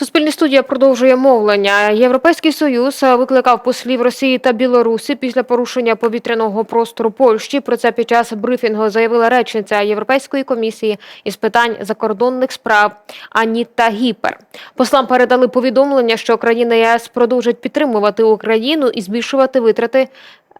Суспільні студія продовжує мовлення. Європейський союз викликав послів Росії та Білорусі після порушення повітряного простору Польщі. Про це під час брифінгу заявила речниця Європейської комісії із питань закордонних справ Аніта Гіпер. Послам передали повідомлення, що країни ЄС продовжать підтримувати Україну і збільшувати витрати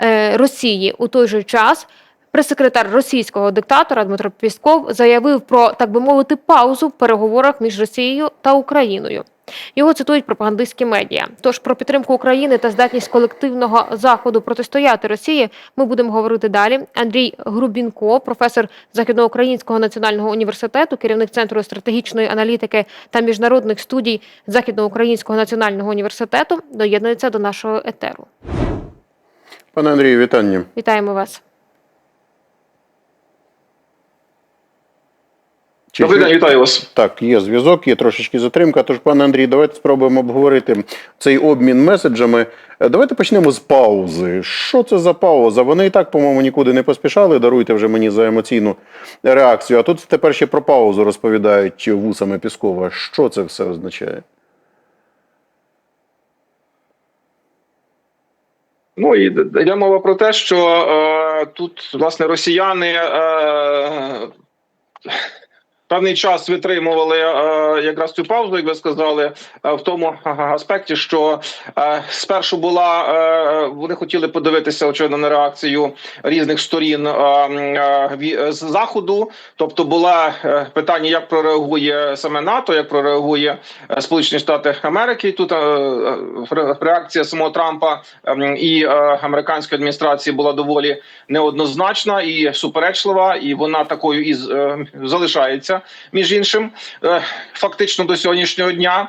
е, Росії у той же час. Прес-секретар російського диктатора Дмитро Пісков заявив про так би мовити паузу в переговорах між Росією та Україною. Його цитують пропагандистські медіа. Тож про підтримку України та здатність колективного заходу протистояти Росії ми будемо говорити далі. Андрій Грубінко, професор Західноукраїнського національного університету, керівник центру стратегічної аналітики та міжнародних студій Західноукраїнського національного університету, доєднується до нашого етеру. Пане Андрію, вітання. Вітаємо вас. Чи Добрий день, вітаю вас. Так, є зв'язок, є трошечки затримка. Тож, пане Андрій, давайте спробуємо обговорити цей обмін меседжами. Е, Давайте почнемо з паузи. Що це за пауза? Вони і так, по-моєму, нікуди не поспішали. Даруйте вже мені за емоційну реакцію. А тут тепер ще про паузу розповідають вусами Піскова. Що це все означає? Ну і йде мова про те, що е, тут власне росіяни е, певний час витримували е, якраз цю паузу, як ви сказали, е, в тому аспекті, що е, спершу була вони хотіли подивитися очевидно на реакцію різних сторін з заходу. Тобто було е, питання, як прореагує саме НАТО, як прореагує Сполучені Штати Америки. Тут реакція самого Трампа ем, і американської адміністрації була доволі неоднозначна і суперечлива, і вона такою і з- між іншим, е, фактично до сьогоднішнього дня.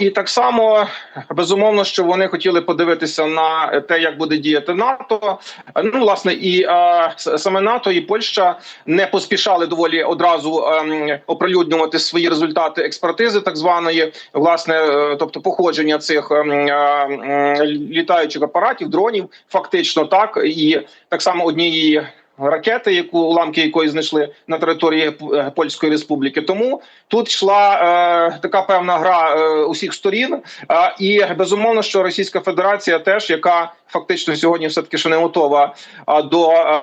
І так само безумовно, що вони хотіли подивитися на те, як буде діяти НАТО. Ну, власне, і е, саме НАТО і Польща не поспішали доволі одразу ем, оприлюднювати свої результати експертизи, так званої, власне, е, тобто походження цих ем, літаючих апаратів, дронів, фактично так, і так само однієї. Ракети, яку уламки якої знайшли на території е, Польської республіки, тому тут йшла е, така певна гра е, усіх сторін, е, і безумовно, що Російська Федерація теж, яка фактично сьогодні все таки ще не готова а, до е,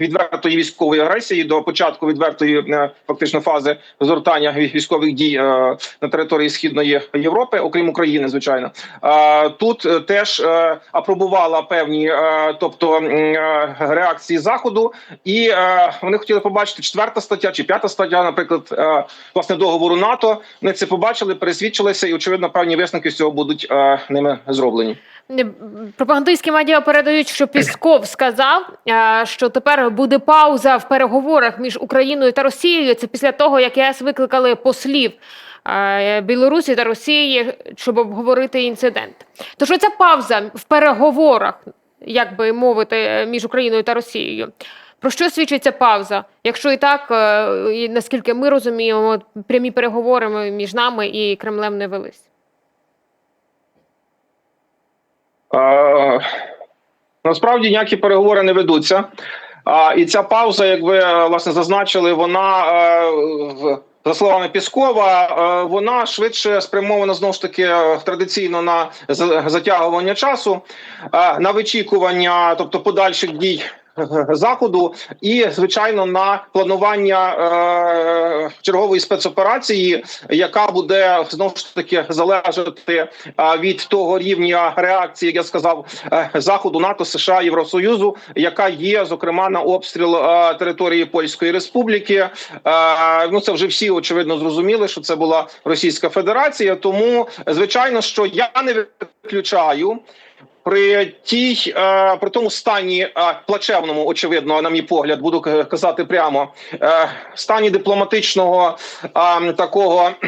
відвертої військової агресії, до початку відвертої е, фактично фази згортання військових дій е, на території східної Європи, окрім України, звичайно. Е, Тут е, теж е, апробувала певні, е, тобто е, реакції заходу, і е, вони хотіли побачити четверта стаття чи п'ята стаття, наприклад, е, власне договору НАТО. Вони це побачили, пересвідчилися, і очевидно, певні висновки з цього будуть е, ними зроблені. Пропагандистські медіа передають, що Пісков сказав, е, що тепер буде пауза в переговорах між Україною та Росією. Це після того, як ЄС викликали послів е, Білорусі та Росії, щоб обговорити інцидент. Тож оця пауза в переговорах, як би мовити, між Україною та Росією. Про що свідчить ця пауза? Якщо і так, е, і наскільки ми розуміємо, прямі переговори між нами і Кремлем не велись. Е, Насправді ніякі переговори не ведуться. А, і ця пауза, як ви е, власне зазначили, вона е, в- за словами Піскова, е, вона швидше спрямована знову ж таки е, традиційно на за- затягування часу, е, на вичікування, тобто подальших дій. Е, Заходу і звичайно на планування е, чергової спецоперації, яка буде знову ж таки залежати е, від того рівня реакції, як я сказав, е, заходу НАТО, США, Євросоюзу, яка є зокрема на обстріл е, території Польської Республіки. Е, ну це вже всі очевидно зрозуміли, що це була Російська Федерація. Тому звичайно, що я не виключаю. При тій е, при тому стані е, плачевному, очевидно, на мій погляд, буду казати прямо е, стані дипломатичного такого,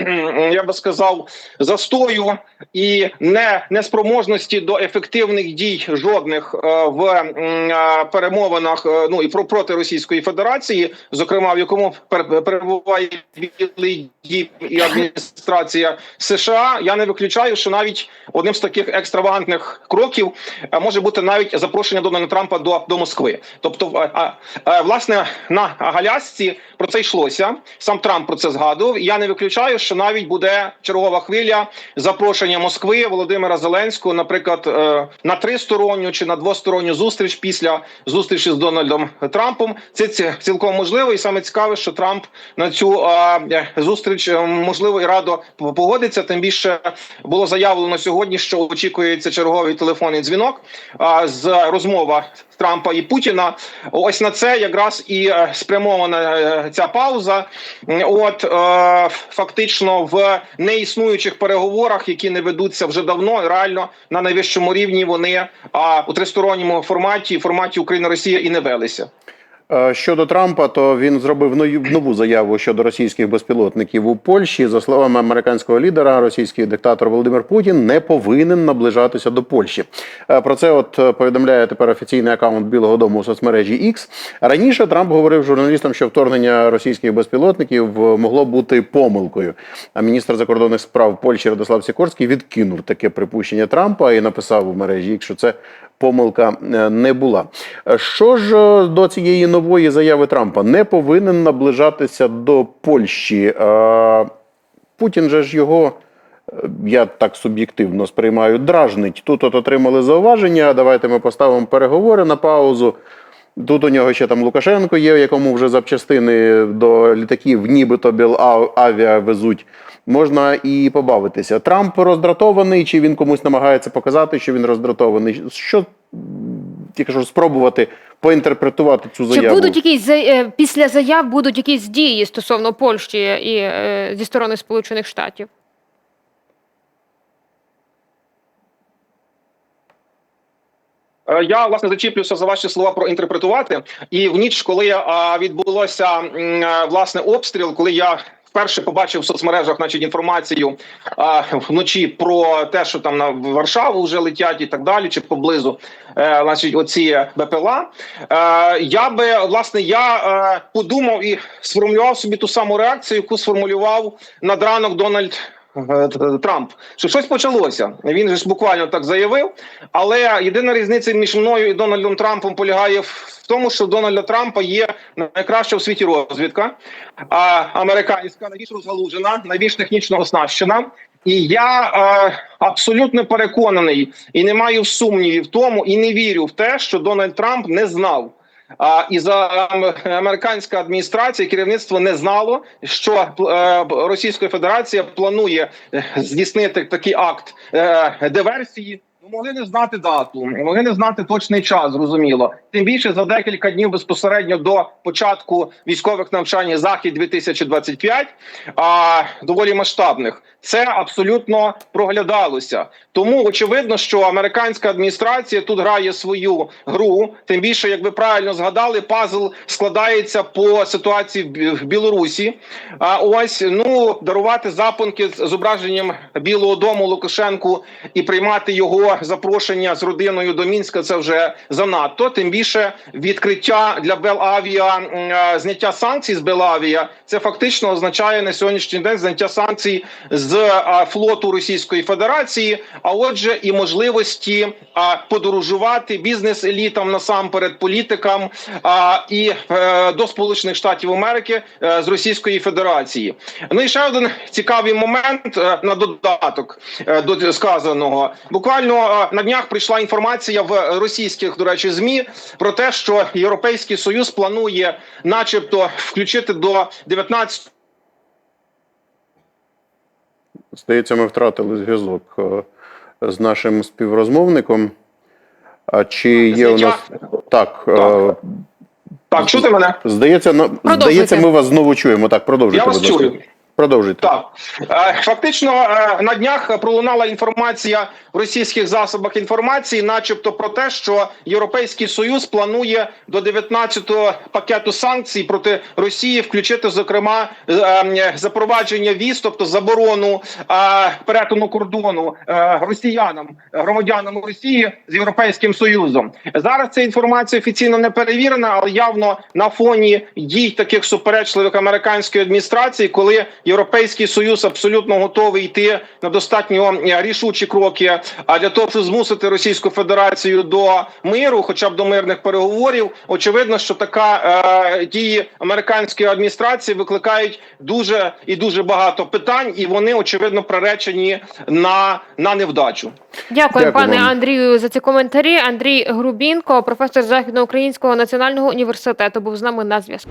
я би сказав, застою і не неспроможності до ефективних дій жодних в перемовинах. ну і про проти Російської Федерації, зокрема в якому пер- перебуває Білий Дім і адміністрація США. Я не виключаю, що навіть одним з таких екстравагантних кроків кроків е, може бути навіть запрошення Дональда Трампа до, до Москви. Тобто, е, а, е, власне, на Галясці про це йшлося. Сам Трамп про це згадував. Я не виключаю, що навіть буде чергова хвиля запрошення Москви Володимира Зеленського, наприклад, е, на тристоронню чи на двосторонню зустріч після зустрічі з Дональдом Трампом. Це цілком можливо, і саме цікаве, що Трамп на цю зустріч можливо і радо погодиться. Тим більше було заявлено сьогодні, що очікується черговий телефонний дзвінок з розмова Трампа і Путіна. Ось на це якраз і е, спрямована е, ця пауза. От е, фактично в неіснуючих переговорах, які не ведуться вже давно, реально на найвищому рівні вони у тристоронньому форматі, форматі Україна Росія і не велися. Е, Щодо Трампа, то він зробив нову заяву щодо російських безпілотників у Польщі. За словами американського лідера, російський диктатор Володимир Путін не повинен наближатися до Польщі. Е, Про це от е, повідомляє тепер офіційний акаунт Білого Дому у соцмережі X. Раніше Трамп говорив журналістам, що вторгнення російських безпілотників могло бути помилкою. А міністр закордонних справ Польщі Радослав Сікорський відкинув таке припущення Трампа і написав у мережі X, що це помилка е, не була. Що ж е, до цієї нової заяви Трампа не повинен наближатися до Польщі? Е, Путін же ж його. Я так суб'єктивно сприймаю, дражнить. Тут от отримали зауваження. Давайте ми поставимо переговори на паузу. Тут у нього ще там Лукашенко є, якому вже запчастини до літаків, нібито Білавіа везуть. Можна і побавитися. Трамп роздратований, чи він комусь намагається показати, що він роздратований. Що я кажу, спробувати поінтерпретувати цю Чи заяву? будуть якісь е, після заяв будуть якісь дії стосовно Польщі і е, зі сторони Сполучених Штатів? Я власне зачіплюся за ваші слова про інтерпретувати. І в ніч, коли відбулося е, власне обстріл, коли я вперше побачив в соцмережах, значить, інформацію вночі про те, що там на Варшаву вже летять і так далі, чи поблизу, е, значить, оці БПЛА. Е, я би власне я е, подумав і сформулював собі ту саму реакцію, яку сформулював над ранок Дональд е, Трамп, що щось почалося. Він ж буквально так заявив. Але єдина різниця між мною і Дональдом Трампом полягає в тому, що Дональда Трампа є найкраща в світі розвідка, а американська найбільш розгалужена, найбільш технічно оснащена. І я е, абсолютно переконаний і не маю сумнівів в тому, і не вірю в те, що Дональд Трамп не знав. А і за ем, американська адміністрація керівництво не знало, що е, Російська Федерація планує е, здійснити такий акт е, диверсії. Ну, могли не знати дату, могли не знати точний час, зрозуміло. Тим більше за декілька днів безпосередньо до початку військових навчань захід 2025 а доволі масштабних. Це абсолютно проглядалося. Тому очевидно, що американська адміністрація тут грає свою гру. Тим більше, як ви правильно згадали, пазл складається по ситуації в Білорусі. А ось ну дарувати запонки з зображенням Білого Дому Лукашенку і приймати його запрошення з родиною до Мінська. Це вже занадто. Тим більше відкриття для Белавіа м, е, зняття санкцій з Белавія. Це фактично означає на сьогоднішній день зняття санкцій з е, флоту Російської Федерації. А отже, і можливості е, подорожувати бізнес-елітам насамперед політикам і до Сполучених Штатів Америки з Російської Федерації. Ну і ще один цікавий момент на додаток до сказаного. Буквально е, на днях прийшла інформація в російських, до речі, змі про те, що Європейський Союз планує, начебто, включити до 19 Здається, ми втратили зв'язок е, з нашим співрозмовником. А чи є у нас так? е, Так. Так, чути мене? Здається, здається, ми вас знову чуємо. Так, продовжуйте. Я вас будь ласка. чую. Продовжуйте. Так Е, фактично е, на днях пролунала інформація в російських засобах інформації, начебто, про те, що Європейський Союз планує до 19-го пакету санкцій проти Росії включити, зокрема, е, е, запровадження віз, тобто заборону перетину кордону росіянам, громадянам Росії з Європейським Союзом. Зараз ця інформація офіційно не перевірена, але явно на фоні дій таких суперечливих американської адміністрації, коли Європейський Союз абсолютно готовий йти на достатньо е, рішучі кроки. А для того, щоб змусити Російську Федерацію до миру, хоча б до мирних переговорів, очевидно, що така е, дії американської адміністрації викликають дуже і дуже багато питань, і вони очевидно приречені на, на невдачу. Дякую, Дякую пане вам. Андрію, за ці коментарі. Андрій Грубінко, професор Західноукраїнського національного університету, був з нами на зв'язку.